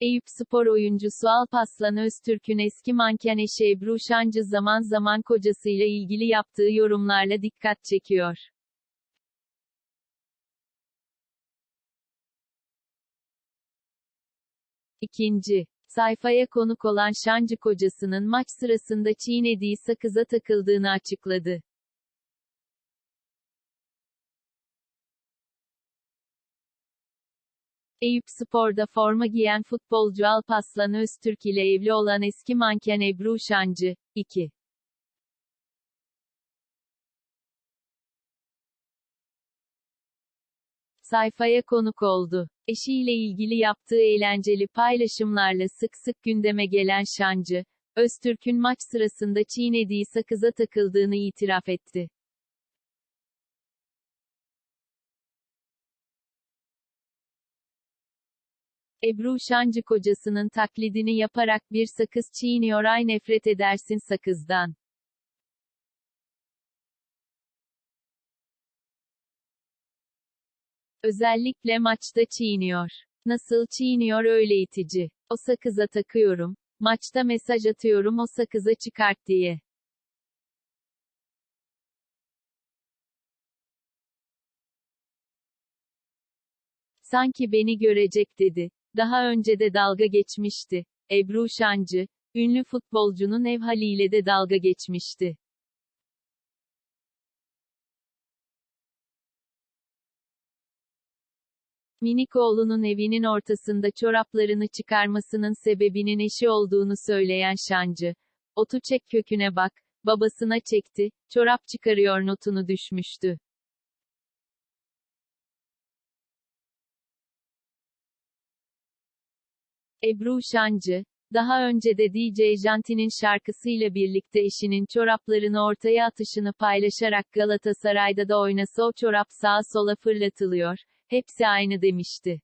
Eyüp Spor oyuncusu Alpaslan Öztürk'ün eski manken eşi Ebru Şancı zaman zaman kocasıyla ilgili yaptığı yorumlarla dikkat çekiyor. İkinci. Sayfaya konuk olan Şancı kocasının maç sırasında çiğnediği sakıza takıldığını açıkladı. Eyüp Spor'da forma giyen futbolcu Alpaslan Öztürk ile evli olan eski manken Ebru Şancı, 2. sayfaya konuk oldu. Eşiyle ilgili yaptığı eğlenceli paylaşımlarla sık sık gündeme gelen Şancı, Öztürk'ün maç sırasında çiğnediği sakıza takıldığını itiraf etti. Ebru Şancı kocasının taklidini yaparak bir sakız çiğniyor ay nefret edersin sakızdan. Özellikle maçta çiğniyor. Nasıl çiğniyor öyle itici. O sakıza takıyorum. Maçta mesaj atıyorum o sakıza çıkart diye. Sanki beni görecek dedi. Daha önce de dalga geçmişti. Ebru Şancı, ünlü futbolcunun ev haliyle de dalga geçmişti. Minik oğlunun evinin ortasında çoraplarını çıkarmasının sebebinin eşi olduğunu söyleyen Şancı, otu çek köküne bak, babasına çekti, çorap çıkarıyor notunu düşmüştü. Ebru Şancı, daha önce de DJ Janti'nin şarkısıyla birlikte eşinin çoraplarını ortaya atışını paylaşarak Galatasaray'da da oynasa o çorap sağa sola fırlatılıyor, hepsi aynı demişti.